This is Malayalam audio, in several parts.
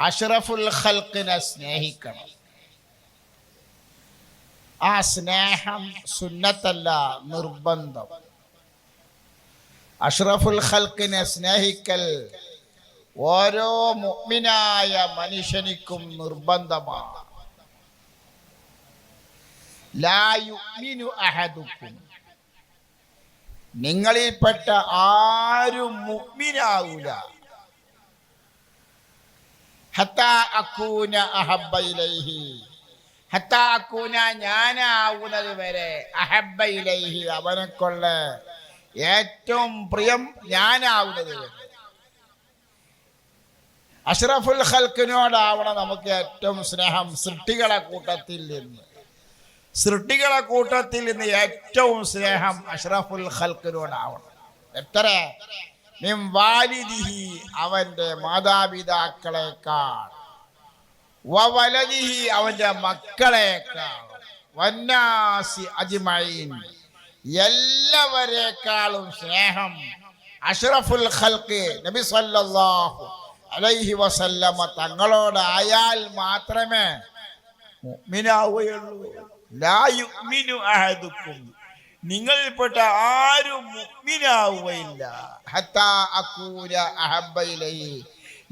അഷ്റഫുൽ ഖൽക്കിനെ സ്നേഹിക്കണം. ആ സ്നേഹം സുന്നത്തല്ല നിർബന്ധം. അഷ്റഫുൽ ഖൽക്കിനെ സ്നേഹിക്കൽ ഓരോ മുഗ്മിനായ മനുഷ്യനിക്കും നിർബന്ധമാണ്. നിങ്ങളിൽപ്പെട്ട ആരും മുഅ്മിനാവൂല. ഹത്താ അക്കൂന അഹബ്ബ ഇലൈഹി ഹത്താ അക്കൂന ഞാനാവുന്നത് വരെ അഹബ്ബ ഇലൈഹി അവനെ കൊള്ള ഏറ്റവും പ്രിയം ഞാനാവുന്നത് വരെ. അഷ്റഫുൽ ഹൽക്കിനോടാവണം നമുക്ക് ഏറ്റവും സ്നേഹം സൃഷ്ടികളെ കൂട്ടത്തിൽ നിന്ന്. സൃഷ്ടികളെ കൂട്ടത്തിൽ നിന്ന് ഏറ്റവും സ്നേഹം അഷ്റഫുൽ ഹൽക്കിനോടാവണം എത്ര? വാലിദിഹി അവന്റെ മാതാപിതാക്കളെക്കാൾ. വലതിഹി അവന്റെ മക്കളെക്കാൾ. വന്നാസി അജിമൈൻ എല്ലാവരെക്കാളും സ്നേഹം. അഷ്റഫുൽ ഖൽക്ക് നബി സല്ലല്ലാഹു അലൈഹി വസല്ലമ തങ്ങളോടായാൽ മാത്രമേ മുഅ്മിനാവുകയുള്ളൂ. ലാ യുഅ്മിനു അഹദുക്കും. നിങ്ങളിൽപ്പെട്ട ആരും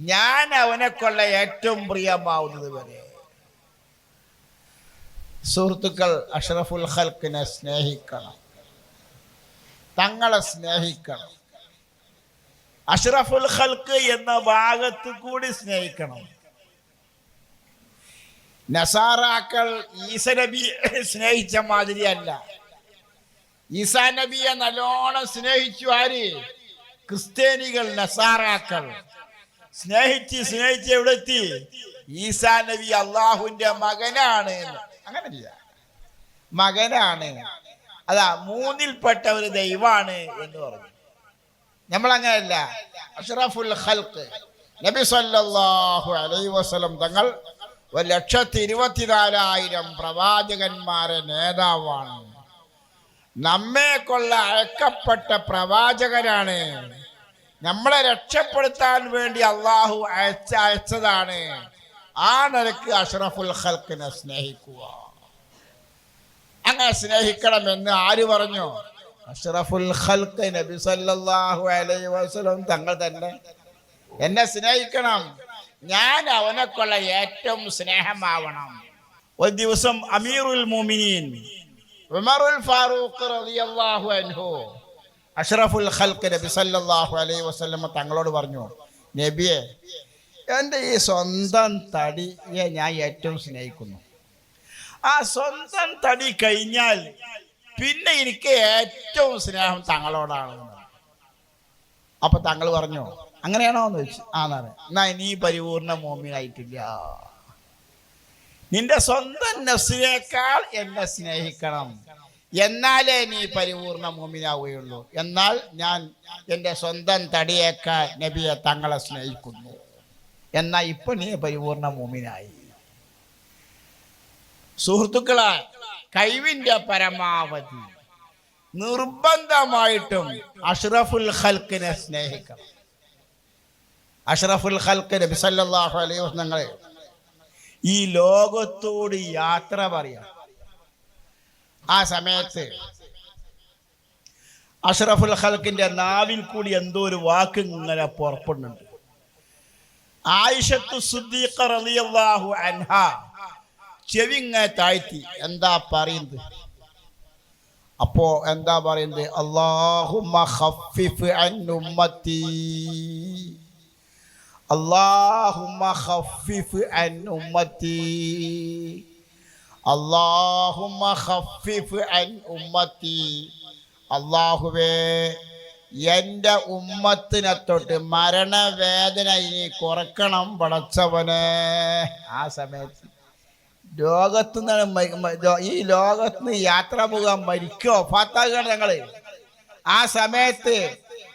ഞാൻ അവനെ കൊള്ള ഏറ്റവും പ്രിയമാവുന്നത് വരെ. സുഹൃത്തുക്കൾ അഷ്റഫുൽ ഹൽക്കിനെ സ്നേഹിക്കണം. തങ്ങളെ സ്നേഹിക്കണം. അഷ്റഫുൽ ഹൽക്ക് എന്ന ഭാഗത്ത് കൂടി സ്നേഹിക്കണം. നസാറാക്കൾ ഈസ നബി സ്നേഹിച്ച മാതിരിയല്ല ഈസാ നബിയെ നല്ലോണം സ്നേഹിച്ചു ആര്? ക്രിസ്ത്യാനികൾ നസാറാക്കൾ. സ്നേഹിച്ച് സ്നേഹിച്ച് എവിടെ എത്തി? ഈസാ നബി അള്ളാഹുവിന്റെ മകനാണ് അങ്ങനല്ല. മകനാണ്. അതാ മൂന്നിൽപ്പെട്ട ഒരു ദൈവാണ് എന്ന് പറഞ്ഞു. നമ്മൾ അങ്ങനെയല്ല അഷ്റഫുൽ ഖൽക്ക് നബി സല്ലല്ലാഹു അലൈഹി വസല്ലം തങ്ങൾ ഒരു ലക്ഷത്തി ഇരുപത്തിനാലായിരം പ്രവാചകന്മാരെ നേതാവാണ്. നമ്മെ കൊള്ള അയക്കപ്പെട്ട പ്രവാചകരാണ്. നമ്മളെ രക്ഷപ്പെടുത്താൻ വേണ്ടി അള്ളാഹു അയച്ച അയച്ചതാണ്. ആ നിലയ്ക്ക് അഷ്റഫുൽ ഹൽക്കിനെ സ്നേഹിക്കുക. അങ്ങനെ സ്നേഹിക്കണമെന്ന് ആര് പറഞ്ഞു? അഷ്റഫുൽ ഹൽക്ക് നബി സല്ലല്ലാഹു അലൈഹി വസല്ലം തങ്ങൾ തന്നെ. എന്നെ സ്നേഹിക്കണം. ഞാൻ അവനെക്കുള്ള കൊള്ള ഏറ്റവും സ്നേഹമാവണം. ഒരു ദിവസം അമീറുൽ മോമിനീൻ ഫാറൂഖ് റളിയല്ലാഹു അൻഹു. അഷ്റഫുൽ ഖൽക്ക് നബി സല്ലല്ലാഹു അലൈഹി വസല്ലം തങ്ങളോട് പറഞ്ഞു നബിയെ എന്റെ ഈ സ്വന്തം തടിയെ ഞാൻ ഏറ്റവും സ്നേഹിക്കുന്നു. ആ സ്വന്തം തടി കഴിഞ്ഞാൽ പിന്നെ എനിക്ക് ഏറ്റവും സ്നേഹം തങ്ങളോടാണ് അപ്പൊ തങ്ങൾ പറഞ്ഞു അങ്ങനെയാണോ? എന്ന് ചോദിച്ചു. ആന്നാണ് എന്നാ ഇനി പരിപൂർണ മോമിനായിട്ടില്ല. നിന്റെ സ്വന്തം നഫ്സിനേക്കാൾ എന്നെ സ്നേഹിക്കണം. എന്നാലേ നീ പരിപൂർണ മോമിനാവുകയുള്ളൂ. എന്നാൽ ഞാൻ എന്റെ സ്വന്തം തടിയേക്കാൾ നബിയെ തങ്ങളെ സ്നേഹിക്കുന്നു. എന്നാൽ ഇപ്പൊ നീ പരിപൂർണ മോമിനായി. സുഹൃത്തുക്കളെ കഴിവിന്റെ പരമാവധി. നിർബന്ധമായിട്ടും അഷ്റഫുൽ ഹൽക്കിനെ സ്നേഹിക്കണം. അഷ്റഫുൽ ഹൽക്ക് നബി സല്ലല്ലാഹു അലൈഹി വസല്ലങ്ങളെ ഈ ലോകത്തോട് യാത്ര പറയാം. ആ സമയത്ത് അഷ്റഫുൽ ഹൽക്കിന്റെ നാവിൽ കൂടി എന്തോ ഒരു വാക്ക് ഇങ്ങനെ പുറപ്പെടുന്നുണ്ട്. ആയിഷത്തു സുദ്ദീഖ റളിയല്ലാഹു അൻഹ. ചെവി ഇങ്ങനെ താഴ്ത്തി. എന്താ പറയുന്നത്? അപ്പോ എന്താ പറയുന്നത്? അള്ളാഹു اللهم خفف عن أمتي اللهم خفف عن أمتي അള്ളാഹുവേ എൻ്റെ ഉമ്മത്തിനെ തൊട്ട് മരണവേദന ഇനി കുറക്കണം പടച്ചവനെ ആ സമയത്ത് ലോകത്ത് നിന്ന് ഈ ലോകത്ത് നിന്ന് യാത്ര പോകാൻ മരിക്കോ ഫാത്താകാണ് ഞങ്ങള് ആ സമയത്ത്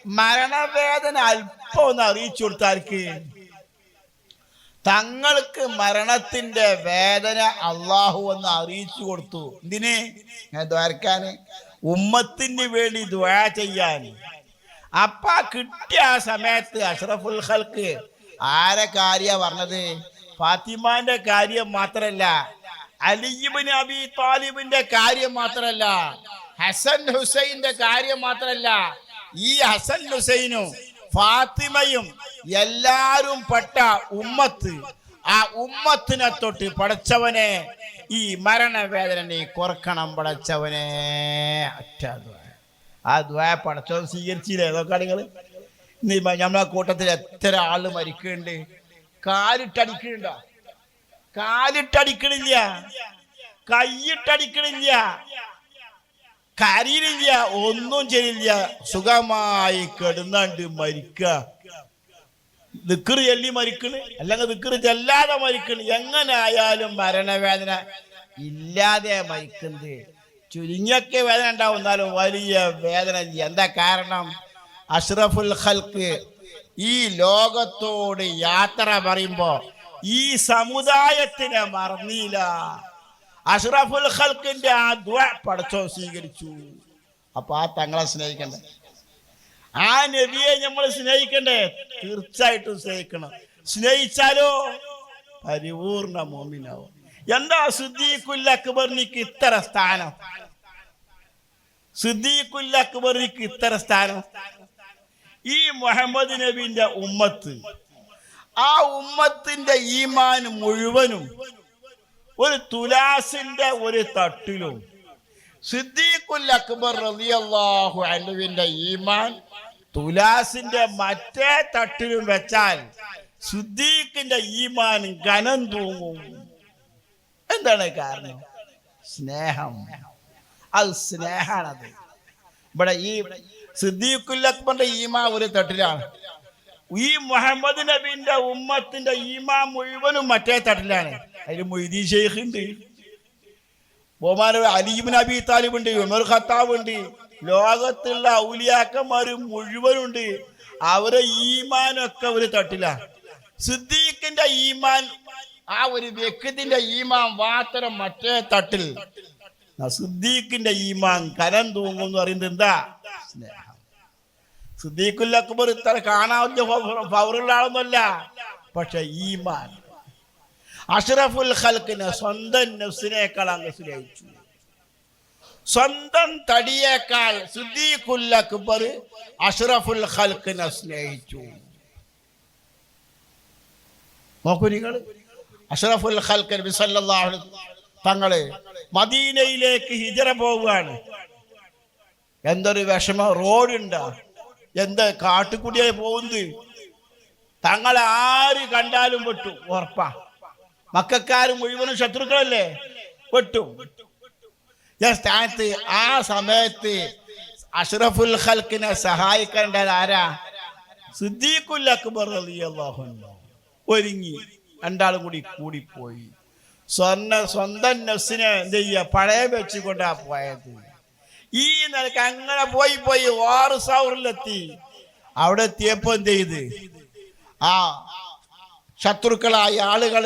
മരണവേദന അല്പം ഒന്ന് അറിയിച്ചു കൊടുത്താർക്ക്. തങ്ങൾക്ക് മരണത്തിന്റെ വേദന അള്ളാഹു എന്ന് അറിയിച്ചു കൊടുത്തു. എന്തിന്? ദ്വാരക്കാന്. ഉമ്മത്തിന് വേണ്ടി ദ്വാ ചെയ്യാൻ. അപ്പ കിട്ടിയ ആ സമയത്ത് അഷ്റഫുൽ ഹൽക്ക് ആരെ കാര്യ പറഞ്ഞത്? ഫാത്തിമാന്റെ കാര്യം മാത്രല്ല അലിബിൻ അബി താലിബിന്റെ കാര്യം മാത്രല്ല ഹസൻ ഹുസൈന്റെ കാര്യം മാത്രല്ല ഈ ഹസൻ ഹുസൈനും ഫാത്തിമയും എല്ലാരും പെട്ട ഉമ്മത്ത്. ആ ഉമ്മത്തിനെ തൊട്ട് പടച്ചവനെ ഈ മരണവേദന കുറക്കണം പടച്ചവനെ. ആ ദ്വാ പടച്ചവൻ സ്വീകരിച്ചില്ലേ? ഏതൊക്കെ നിങ്ങൾ നമ്മളെ കൂട്ടത്തിൽ എത്ര ആൾ മരിക്കുന്നുണ്ട്. കാലിട്ടടിക്കണുണ്ടോ കാലിട്ടടിക്കണില്ല. കൈയിട്ടടിക്കണില്ല. കരയിലില്ല ഒന്നും ചെയ്യില്ല സുഖമായി കിടന്നാണ്ട് മരിക്ക ദിക്കറ് ചൊല്ലി മരിക്കണ്. അല്ലെങ്കിൽ ദിക്കറ് ചെല്ലാതെ മരിക്കണ്. എങ്ങനെ ആയാലും മരണവേദന ഇല്ലാതെ മരിക്കുന്നത് ചുരുങ്ങിയൊക്കെ വേദന ഉണ്ടാവും. എന്നാലും വലിയ വേദന എന്താ കാരണം? അഷ്റഫുൽ ഖൽക്ക് ഈ ലോകത്തോട് യാത്ര പറയുമ്പോ ഈ സമുദായത്തിനെ മറന്നില്ല. അഷ്റഫുൽ ഖൽക്കിന്റെ ആ ദ്വ പടച്ചോ സ്വീകരിച്ചു. അപ്പൊ ആ തങ്ങളെ സ്നേഹിക്കണ്ടേ? ആ നബിയെ നമ്മൾ സ്നേഹിക്കണ്ടേ? തീർച്ചയായിട്ടും സ്നേഹിക്കണം. സ്നേഹിച്ചാലോ? പരിപൂർണ മോമിനാവും. എന്താ സുദ്ദീഖുൽ അക്ബറിനിക്ക് ഇത്ര സ്ഥാനം? സുദ്ദീഖുൽ അക്ബറിനിക്ക് ഇത്ര സ്ഥാനം? ഈ മുഹമ്മദ് നബിന്റെ ഉമ്മത്ത്. ആ ഉമ്മത്തിന്റെ ഈമാൻ മുഴുവനും ഒരു തുലാസിന്റെ ഒരു തട്ടിലും. സിദ്ദീഖുൽ അക്ബർ റളിയല്ലാഹു അൻഹുവിന്റെ ഈമാൻ തുലാസിന്റെ മറ്റേ തട്ടിലും വെച്ചാൽ സിദ്ദീഖിന്റെ ഈമാൻ ഘനം തൂങ്ങും. എന്താണ് കാരണം? സ്നേഹം. അത് സ്നേഹാണത്. ഇവിടെ ഈ സിദ്ദീഖുൽ അക്ബറിന്റെ ഈമാ ഒരു തട്ടിലാണ്. ഈ മുഹമ്മദ് നബിന്റെ ഉമ്മത്തിന്റെ ഈമാ മുഴുവനും മറ്റേ തട്ടിലാണ്. അതിൽ മൊയ്തി ഷെയ്ഖ് ഉണ്ട് ബഹുമാന അലീബിൻ അബി താലിബ് ഉണ്ട് ഉമർ ഖത്താബ് ഉണ്ട് ലോകത്തുള്ള ഔലിയാക്കന്മാർ മുഴുവനുണ്ട്. അവരെ ഈമാനൊക്കെ ഒരു തട്ടില. സിദ്ദീഖിന്റെ ഈമാൻ ആ ഒരു വ്യക്തിന്റെ ഈമാൻ മാത്രം മറ്റേ തട്ടിൽ. സിദ്ദീഖിന്റെ ഈമാൻ കരം തൂങ്ങും എന്ന് പറയുന്നത് എന്താ? സിദ്ദീഖുൽ അക്ബർ ഇത്ര കാണാവുന്ന പൗരുള്ള ആളൊന്നുമല്ല. പക്ഷെ ഈമാൻ. അഷ്റഫുൽ ഖൽക്കിനെ സ്വന്തം നഫ്സിനേക്കാൾ അങ്ങ് സ്നേഹിച്ചു സ്വന്തം തടിയേക്കാൾ സിദ്ദീഖുൽ അക്ബർ അഷ്റഫുൽ ഖൽക്കിനെ സ്നേഹിച്ചു നോക്കൂ നിങ്ങൾ. അഷ്റഫുൽ ഖൽക്ക് തങ്ങൾ മദീനയിലേക്ക് ഹിജറ പോവുകയാണ്. എന്തൊരു വിഷമം. റോഡുണ്ടോ. എന്ത് കാട്ടുകുടിയായി പോകുന്നത്? തങ്ങൾ ആര് കണ്ടാലും പെട്ടു. ഉറപ്പാ. മക്കാര് മുഴുവനും ശത്രുക്കളല്ലേ? പെട്ടു. ഈ സ്ഥാനത്ത് ആ സമയത്ത് അഷ്റഫുൽ ഹൽക്കിനെ സഹായിക്കേണ്ടത് ആരാ? സിദ്ദീഖുൽ അക്ബർ ഒരുങ്ങി. രണ്ടാളും കൂടി കൂടിപ്പോയി. സ്വർണ സ്വന്തം നഫ്സിനെ എന്ത് ചെയ്യുക? പഴയ വെച്ചുകൊണ്ടാ പോയത്. ഈ നിലയ്ക്ക് അങ്ങനെ പോയി പോയി ആറ് സൗറിലെത്തി. അവിടെ എത്തിയപ്പോ എന്ത് ചെയ്ത്? ആ ശത്രുക്കളായ ആളുകൾ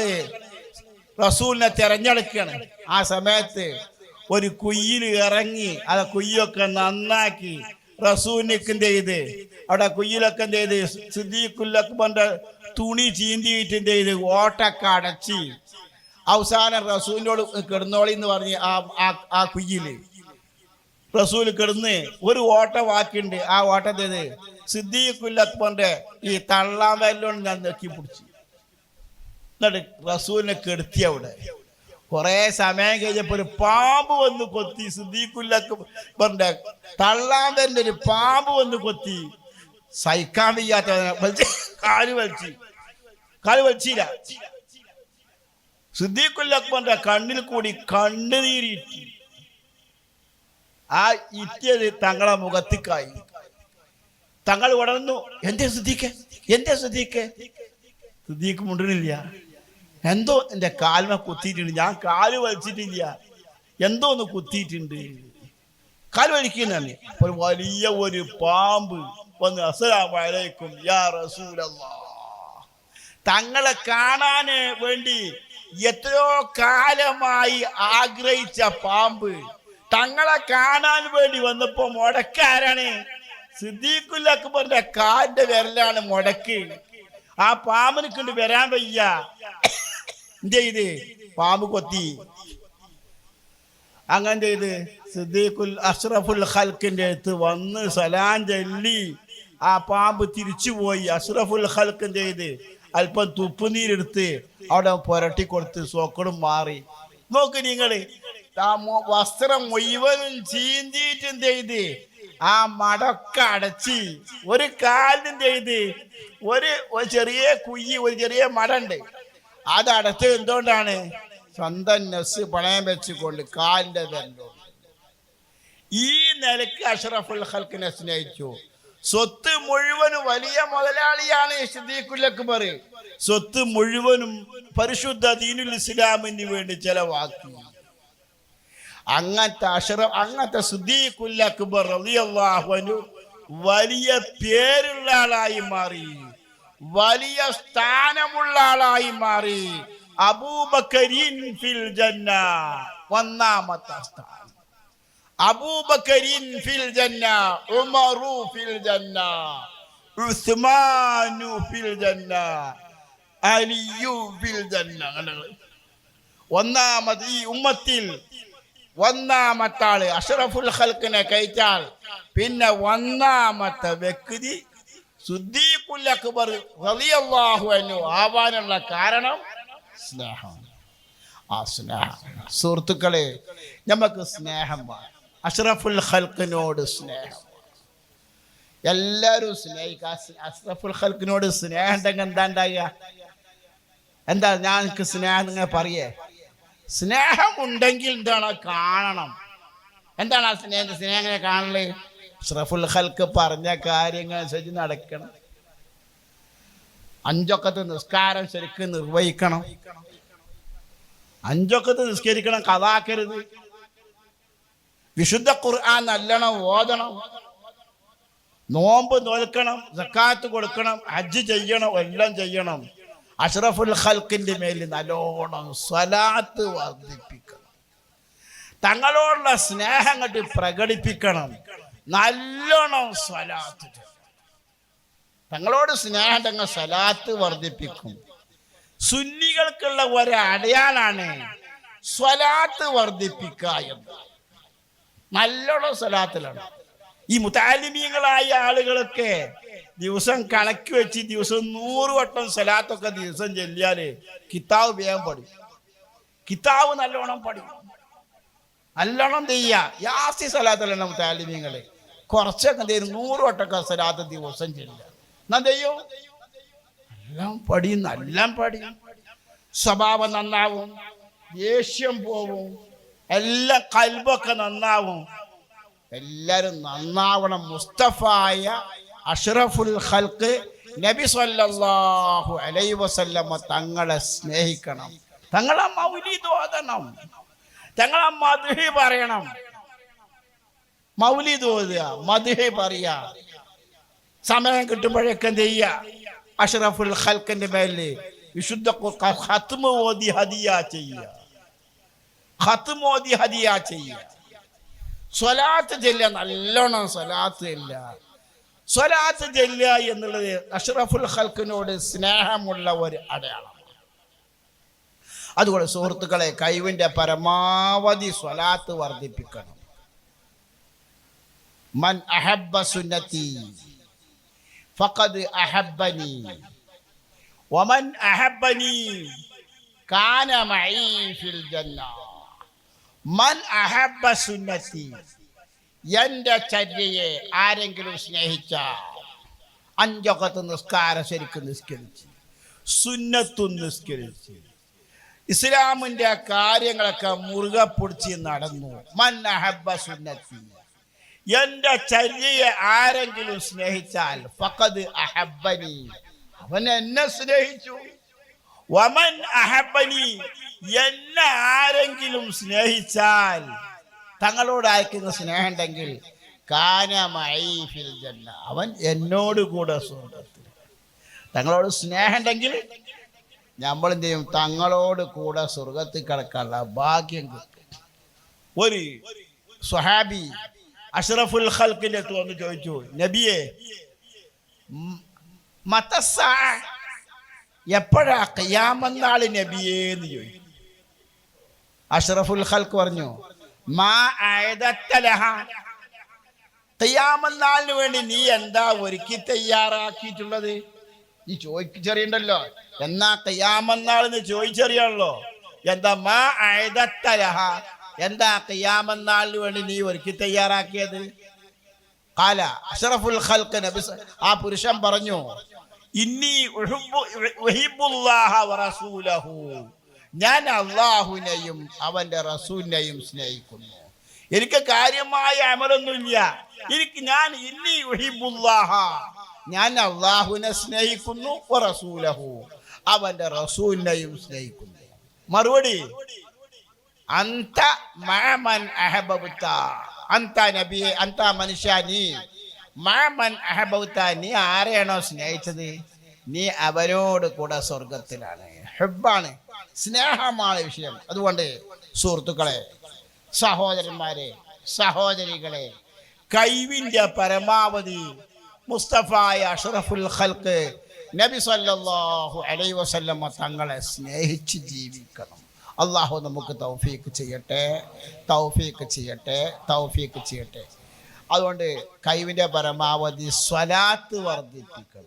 റസൂലിനെ തിരഞ്ഞെടുക്കണം ആ സമയത്ത് ഒരു കുയ്യിൽ ഇറങ്ങി അത് കുയ്യൊക്കെ നന്നാക്കി റസൂലിനൊക്കെ എന്ത് ചെയ്ത്? അവിടെ കുയ്യിലൊക്കെ എന്ത് ചെയ്ത്? സിദ്ദീഖുല്ലക്ബറിന്റെ തുണി ചീന്തിയിട്ട് എന്ത് ചെയ്ത്? ഓട്ടൊക്കെ അടച്ച് അവസാനം റസൂലിനോട് കിടന്നോളി എന്ന് പറഞ്ഞ് ആ- ആ കുയ്യിൽ റസൂൽ കിടന്ന് ഒരു ഓട്ട വാക്കിണ്ട്. ആ ഓട്ടത്തേത് സിദ്ദീഖുൽ ഈ ഈ തള്ളാമല്ലോണ്ട് ഞാൻ നെക്കി പിടിച്ചു. എന്നിട്ട് റസൂലിനെ കെടുത്തി അവിടെ. കുറെ സമയം കഴിഞ്ഞപ്പോ ഒരു പാമ്പ് വന്ന് കൊത്തി സിദ്ദീഖുൽ തള്ളാൻ തള്ളാമ്പന്റെ ഒരു പാമ്പ് വന്ന് കൊത്തി. സഹിക്കാൻ വയ്യാത്ത കാൽ വലിച്ചു. കാൽ വലിച്ചില്ല. അക്ബറിന്റെ കണ്ണിൽ കൂടി കണ്ണുനീരിറ്റി ആ ഇറ്റിയത് തങ്ങളെ മുഖത്തിക്കായി. തങ്ങൾ ഉടർന്നു എന്റെ ശ്രദ്ധിക്കേ എന്റെ ശ്രദ്ധിക്കേ ശ്രദ്ധിക്ക് മുണ്ടണില്ല എന്തോ എന്റെ കാൽമ കുത്തിയിട്ടുണ്ട്. ഞാൻ കാൽ വലിച്ചിട്ടില്ല. എന്തോ ഒന്ന് കുത്തിയിട്ടുണ്ട്. കാൽ വലിക്കുന്നതാണ്. അപ്പോൾ വലിയ ഒരു പാമ്പ് വന്ന് അസ്സലാമലൈക്കും യാ റസൂലല്ലാ. തങ്ങളെ കാണാന് വേണ്ടി എത്രയോ കാലമായി ആഗ്രഹിച്ച പാമ്പ് തങ്ങളെ കാണാൻ വേണ്ടി വന്നപ്പോ മുടക്കാരാണ്. സിദ്ദീഖുൽ അക്ബറിന്റെ കാലിന്റെ വിരലാണ് മുടക്ക്. ആ പാമ്പിന് കൊണ്ട് വരാൻ വയ്യ. എന്ത് ചെയ്ത്? പാമ്പ് കൊത്തി. അങ്ങനെ ചെയ്ത്? സിദ്ദീഖുൽ അഷ്റഫുൽ ഹൽക്കിന്റെ അടുത്ത് വന്ന് സലാം ചൊല്ലി. ആ പാമ്പ് തിരിച്ചുപോയി അഷ്റഫുൽ ഖൽക്ക് ചെയ്ത്? അല്പം തുപ്പുനീരെടുത്ത് അവിടെ പുരട്ടി കൊടുത്ത് സോക്കടും മാറി. നോക്ക് നിങ്ങൾ. വസ്ത്രം മുഴുവനും ചീന്തിയിട്ട് ചെയ്ത് ആ മടക്ക അടച്ച് ഒരു കാലിനും ചെയ്ത് ഒരു ചെറിയ കുയ്യി ഒരു ചെറിയ മടണ്ട്. അത് അടച്ച് എന്തുകൊണ്ടാണ്? സ്വന്തം നെസ് പണയം വെച്ചുകൊണ്ട് കാലിന്റെ തന്നെ ഈ നിലയ്ക്ക് അഷറഫുൽ ഹൽക്കിനെ സ്നേഹിച്ചു സ്വത്ത് മുഴുവനും വലിയ മുതലാളിയാണ് സിദ്ദീഖുൽ അക്ബർ സ്വത്ത് മുഴുവനും പരിശുദ്ധ ദീനുൽ ഇസ്ലാമിന് വേണ്ടി ചെലവാക്കി. അങ്ങനത്തെ അഷറ അങ്ങനത്തെ സിദ്ദീഖുൽ അക്ബർ റളിയല്ലാഹു അൻഹു വലിയ പേരുള്ള ആളായി മാറി. വലിയ സ്ഥാനമുള്ള ആളായി മാറി. അബൂബക്കരിൻ ഫിൽ ജന്ന ഒന്നാമത്തെ സ്ഥാനം. അബൂബക്കരിൻ ഫിൽ ജന്ന ഉമറു ഫിൽ ജന്ന ഉസ്മാനു ഫിൽ ജന്ന അലിയു ഫിൽ ജന്ന? ഒന്നാമത് ഈ ഉമ്മത്തിൽ ഒന്നാമത്തെ ആൾ അഷറഫുൽ ഹൽക്കിനെ കഴിച്ചാൽ പിന്നെ ഒന്നാമത്തെ വ്യക്തി സുദ്ദീഖുൽ അക്ബർ റളിയല്ലാഹു അൻഹു ആവാനുള്ള കാരണം സ്നേഹം ആ സ്നേഹം. സുഹൃത്തുക്കളെ നമുക്ക് സ്നേഹം വേണം. അഷ്റഫുൽ ഖൽക്കിനോട് സ്നേഹം എല്ലാരും സ്നേഹിക്കുക അഷ്റഫുൽ ഖൽക്കിനോട് സ്നേഹം ഉണ്ടെങ്കിൽ എന്താ ഉണ്ടാകുക എന്താ? ഞാൻ സ്നേഹം നിങ്ങൾ പറയേ. സ്നേഹം ഉണ്ടെങ്കിൽ എന്താണ്? കാണണം. എന്താണ് ആ സ്നേഹം? സ്നേഹം എങ്ങനെ കാണൽ? അഷ്റഫുൽ ഹൽക്ക് പറഞ്ഞ കാര്യങ്ങൾ അനുസരിച്ച് നടക്കണം. അഞ്ചൊക്കത്ത് നിസ്കാരം ശരിക്കും നിർവഹിക്കണം. അഞ്ചൊക്കത്ത് നിസ്കരിക്കണം കഥാക്കരുത് വിശുദ്ധ ഖുർആൻ നല്ലണം ഓതണം. നോമ്പ് നോൽക്കണം സക്കാത്ത് കൊടുക്കണം ഹജ്ജ് ചെയ്യണം എല്ലാം ചെയ്യണം. അഷ്റഫുൽ ഹൽക്കിന്റെ മേൽ നല്ലോണം സ്വലാത്ത് വർദ്ധിപ്പിക്കണം. തങ്ങളോടുള്ള സ്നേഹം കണ്ട് പ്രകടിപ്പിക്കണം. നല്ലോണം സ്വലാത്ത്. തങ്ങളോട് സ്നേഹം തങ്ങൾ സ്വലാത്ത് വർദ്ധിപ്പിക്കും. സുന്നികൾക്കുള്ള ഒരു അടയാളാണ് സ്വലാത്ത് വർദ്ധിപ്പിക്കുക എന്ന്. നല്ലോണം സ്വലാത്തിലാണ്. ഈ മുത്താലിമീങ്ങളായ ആളുകളൊക്കെ ദിവസം കണക്ക് വെച്ച് ദിവസം നൂറ് വട്ടം സലാത്തൊക്കെ ദിവസം ചെല്ലിയാൽ കിതാവ് വേഗം പഠിക്കും. കിതാവ് നല്ലോണം പഠിക്കും. നല്ലോണം ചെയ്യ. യാസി സ്വലാത്തല്ല മുത്താലിമീങ്ങൾ കുറച്ചൊക്കെ ചെയ്യും? നൂറ് വട്ടമൊക്കെ സലാത്ത് ദിവസം ചെല്ലുക. എന്നാ ചെയ്യോ? എല്ലാം പടി എല്ലാം പടി സ്വഭാവം നന്നാവും. ദേഷ്യം പോവും. എല്ലാം കൽബൊക്കെ നന്നാവും. എല്ലാരും നന്നാവണം. മുസ്തഫായ അഷ്റഫുൽ ഖൽക്ക് നബി സല്ലല്ലാഹു അലൈഹി വസല്ലമ തങ്ങളെ സ്നേഹിക്കണം. തങ്ങളെ മൗലിദ് ഓതണം. തങ്ങളെ മധുഹി പറയണം. മൗലിദ് ഓതുക മധുഹി പറയ. സമയം കിട്ടുമ്പോഴൊക്കെ എന്ത് ചെയ്യുക അഷ്റഫുൽ ഖൽക്കിന്റെ മേലിൽ വിശുദ്ധ ഖത്മ് ഓതി ഹദിയ ചെയ്യുക. ഖത്മ് ഓതി ഹദിയ ചെയ്യുക. സ്വലാത്ത് ചെല്ലുക നല്ലോണം സ്വലാത്ത് ചെല്ലുക. സ്വലാത്ത് ചെല്ലുക എന്നുള്ളത് അഷ്റഫുൽ ഹൽക്കിനോട് സ്നേഹമുള്ള ഒരു അടയാളമാണ്. അതുകൊണ്ട് സുഹൃത്തുക്കളെ കഴിവിന്റെ പരമാവധി സ്വലാത്ത് വർദ്ധിപ്പിക്കണം. മൻ അഹബ്ബ സുന്നത്തി ഫഖദ് അഹബ്ബനി. വമൻ അഹബ്ബനി കാന മഈ ഫിൽ ജന്ന. മൻ അഹബ്ബ സുന്നത്തി. എന്റെ ചര്യയെ ആരെങ്കിലും സ്നേഹിച്ച? അഞ്ചൊക്കത്ത് നിസ്കാരം ശരിക്കും നിസ്കരിച്ച് സുന്നത്തും നിസ്കരിച്ച്. ഇസ്ലാമിന്റെ കാര്യങ്ങളൊക്കെ മുറുകെ പിടിച്ച് നടന്നു. മൻ അഹബ്ബ സുന്നത്തി. എന്റെ ചര്യയെ ആരെങ്കിലും സ്നേഹിച്ചാൽ ഫക്കത് അഹബനി അവൻ എന്നെ സ്നേഹിച്ചു. വമൻ അഹബനി എന്നെ ആരെങ്കിലും സ്നേഹിച്ചാൽ തങ്ങളോട് അയക്കുന്ന സ്നേഹമുണ്ടെങ്കിൽ ഫിൽ ജന്ന. അവൻ എന്നോട് കൂടെ സ്വർഗത്തിൽ തങ്ങളോട് സ്നേഹമുണ്ടെങ്കിൽ നമ്മളെന്ത് ചെയ്യും? തങ്ങളോട് കൂടെ സ്വർഗത്തിൽ കിടക്കാനുള്ള ഭാഗ്യം കിട്ടും. ഒരു സ്വഹാബി അഷ്റഫുൽ ഖൽക്കിന്റെ അടുത്ത് വന്ന് ചോദിച്ചു നബിയെ മ- മതസ്സാ എപ്പോഴാ ഖിയാമന്നാൾ നബിയേന്ന് ചോദിച്ചു. അഷ്റഫുൽ ഖൽക്ക് പറഞ്ഞു ഖിയാമന്നാളിന് വേണ്ടി നീ എന്താ ഒരുക്കി തയ്യാറാക്കിയിട്ടുള്ളത്? ഈ ചോദിച്ചറിയണ്ടല്ലോ എന്നാ ഖിയാമന്നാളെന്ന് ചോദിച്ചറിയാണല്ലോ എന്താ മാ ആയതത്തലഹ? എന്താ ഖിയാമന്നാളിന് വേണ്ടി നീ ഒരുക്കി തയ്യാറാക്കിയത്? കാല അഷറഫുൽ ഖൽക്ക് നബി ആ പുരുഷൻ പറഞ്ഞു ഇന്നി ഞാൻ അള്ളാഹുവിനെയും അവന്റെ റസൂലിനെയും സ്നേഹിക്കുന്നു. എനിക്ക് കാര്യമായ അമലൊന്നുമില്ല. എനിക്ക് ഞാൻ ഇന്നി ഉഹിബ്ബുല്ലാഹ ഞാൻ അള്ളാഹുവിനെ സ്നേഹിക്കുന്നു റസൂലഹു. അവന്റെ റസൂലിനെയും സ്നേഹിക്കുന്നു. മറുപടി അന്ത മാമൻ അഹബബുത്ത. അന്ത നബിയെ അന്ത മനുഷ്യ നീ. മാമൻ അഹബബ്ത നീ ആരെയാണോ സ്നേഹിച്ചത്? നീ അവരോട് കൂടെ സ്വർഗത്തിലാണ് ഹെബാണ് സ്നേഹമാണ് വിഷയം. അതുകൊണ്ട് സുഹൃത്തുക്കളെ സഹോദരന്മാരെ സഹോദരികളെ കഴിവിന്റെ പരമാവധി മുസ്തഫായ അഷറഫുൽ ഖൽക്ക് നബി സല്ലല്ലാഹു അലൈ വസല്ലമ തങ്ങളെ സ്നേഹിച്ച് ജീവിക്കണം. അള്ളാഹു നമുക്ക് തൗഫീക്ക് ചെയ്യട്ടെ തൗഫീക്ക് ചെയ്യട്ടെ തൗഫീക്ക് ചെയ്യട്ടെ. അതുകൊണ്ട് കഴിവിന്റെ പരമാവധി സ്വലാത്ത് വർദ്ധിപ്പിക്കണം.